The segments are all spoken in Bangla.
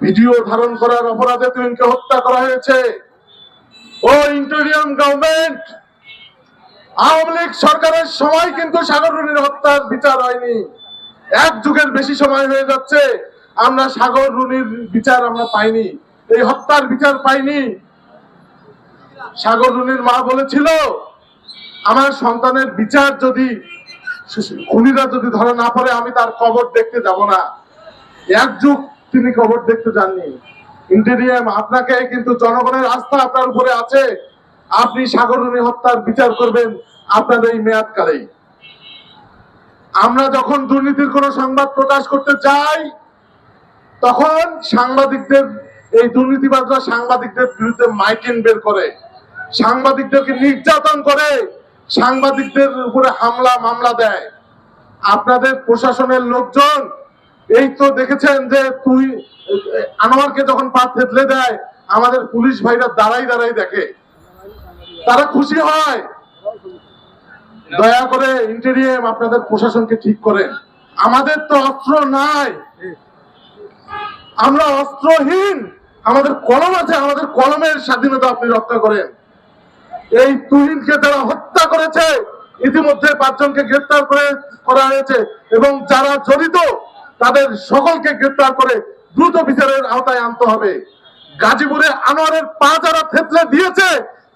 ভিডিও ধারণ করার অপরাধে তুহিনকে হত্যা করা হয়েছে। ও ইন্টেরিয়াম গভর্নমেন্ট, আওয়ামী লীগ সরকারের সময় কিন্তু সাগররুনির হত্যার বিচার হয়নি। এক যুগের বেশি সময় হয়ে যাচ্ছে, আমরা সাগর রুনির বিচার আমরা পাইনি। এই হত্যার বিচার পাইনি। সাগর রুনির মা বলেছিল, আমার সন্তানের বিচার যদি খুনিরা যদি ধরা না পড়ে, আমি তার কবর দেখতে যাব না। এক যুগ তিনি কবর দেখতে যাননি। ইন্টেরিয়াম আপনাকে কিন্তু জনগণের আস্থা আপনার উপরে আছে। আপনি সাগররুনি হত্যার বিচার করবেন আপনার এই মেয়াদকালেই। আমরা যখন দুর্নীতির কোন সংবাদ প্রকাশ করতে যাই, তখন সাংবাদিকদের, এই দুর্নীতিবাজরা সাংবাদিকদের বিরুদ্ধে মাইকিং বের করে। সাংবাদিকদেরকে নির্যাতন করে, সাংবাদিকদের উপরে হামলা, মামলা দেয়। আপনাদের প্রশাসনের লোকজন এই তো দেখেছেন যে তুই, আনোয়ারকে যখন পা থেতলে দেয়, আমাদের পুলিশ ভাইরা দাঁড়াই দাঁড়াই দেখে। তারা খুশি হয়। দয়া করে ইন্টেরিয়াম আপনাদের প্রশাসনকে ঠিক করেন। আমাদের তো অস্ত্র নাই। আমরা অস্ত্রহীন। আমাদের কলম আছে, আমাদের কলমের স্বাধীনতা আপনি রক্ষা করেন। এই তুহিনকে যারা হত্যা করেছে, ইতিমধ্যে পাঁচজনকে গ্রেফতার করে করা হয়েছে এবং যারা জড়িত তাদের সকলকে গ্রেফতার করে দ্রুত বিচারের আওতায় আনতে হবে। গাজীপুরে আনোয়ারের পা যারা থেতলে দিয়েছে,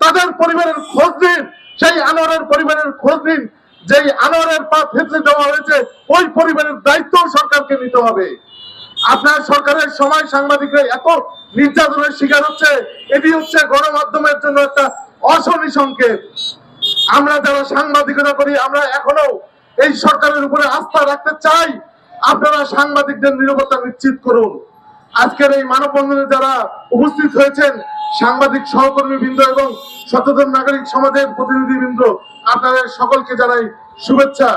তাদের পরিবারের খোঁজ দিন সেই আনোয়ারের পরিবারের খোঁজ দিন যেই আনোয়ারের পা থেতলে দেওয়া হয়েছে, ওই পরিবারের দায়িত্ব সরকারকে নিতে হবে। আপনার সরকারের সময় সাংবাদিকরা এত নির্যাতনের শিকার হচ্ছে, এটি হচ্ছে গণমাধ্যমের জন্য একটা অশনি সংকেত। আমরা যারা সাংবাদিকতা করি, আমরা এখনও এই সরকারের উপরে আস্থা রাখতে চাই। আপনারা সাংবাদিকদের নিরাপত্তা নিশ্চিত করুন। আজকের এই মানববন্ধনে যারা উপস্থিত হয়েছেন, সাংবাদিক সহকর্মী বৃন্দ এবং সচেতন নাগরিক সমাজের প্রতিনিধি বৃন্দ আপনাদের সকলকে জানাই শুভেচ্ছা।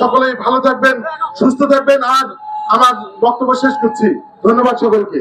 সকলেই ভালো থাকবেন, সুস্থ থাকবেন। আর আমার বক্তব্য শেষ করছি। ধন্যবাদ সকলকে।